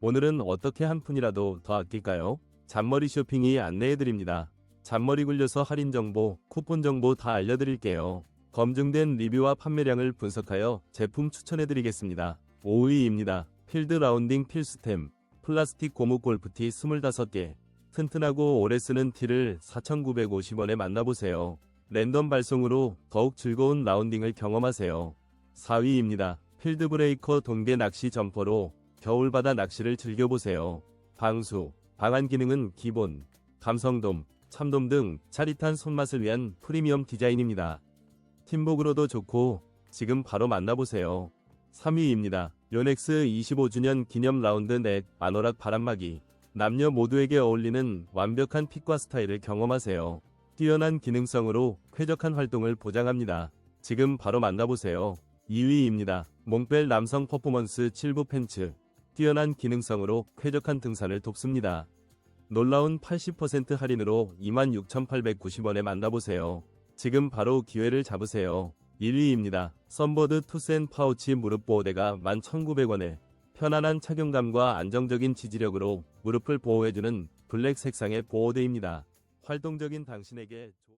오늘은 어떻게 한 푼이라도 더 아낄까요? 잔머리 쇼핑이 안내해드립니다. 잔머리 굴려서 할인 정보, 쿠폰 정보 다 알려드릴게요. 검증된 리뷰와 판매량을 분석하여 제품 추천해드리겠습니다. 5위입니다. 필드 라운딩 필수템, 플라스틱 고무 골프티 25개. 튼튼하고 오래 쓰는 티를 4,950원에 만나보세요. 랜덤 발송으로 더욱 즐거운 라운딩을 경험하세요. 4위입니다. 필드 브레이커 동계 낚시 점퍼로 겨울바다 낚시를 즐겨보세요. 방수, 방한 기능은 기본, 감성돔, 참돔 등 짜릿한 손맛을 위한 프리미엄 디자인입니다. 팀복으로도 좋고 지금 바로 만나보세요. 3위입니다. 요넥스 25주년 기념 라운드 넷 아노락 바람막이 남녀 모두에게 어울리는 완벽한 핏과 스타일을 경험하세요. 뛰어난 기능성으로 쾌적한 활동을 보장합니다. 지금 바로 만나보세요. 2위입니다. 몽벨 남성 퍼포먼스 7부 팬츠 뛰어난 기능성으로 쾌적한 등산을 돕습니다. 놀라운 80% 할인으로 26,890원에 만나보세요. 지금 바로 기회를 잡으세요. 1위입니다. 썬버드 투센 파우치 무릎 보호대가 11,900원에 편안한 착용감과 안정적인 지지력으로 무릎을 보호해주는 블랙 색상의 보호대입니다. 활동적인 당신에게 조-